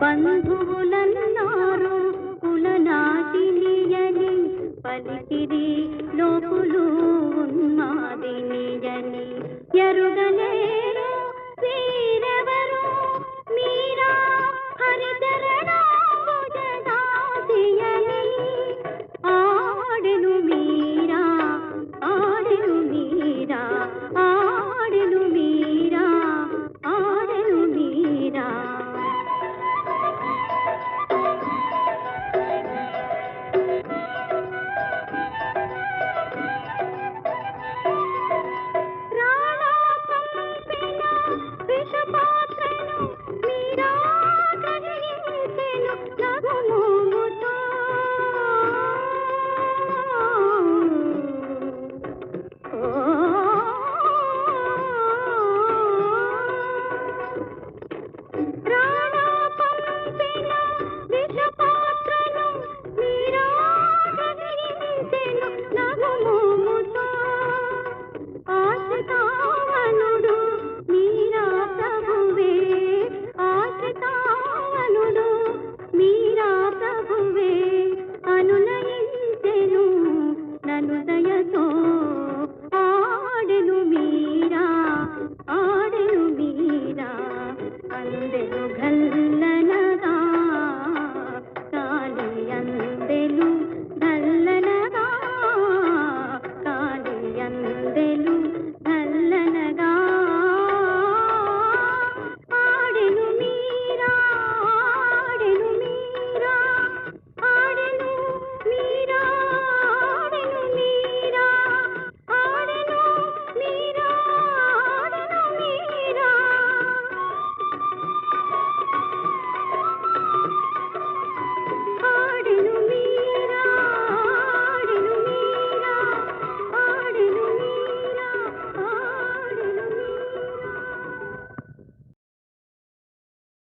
బంధువులన్నారు కులనాశిని అని పలికిరి. ಹೃದಯ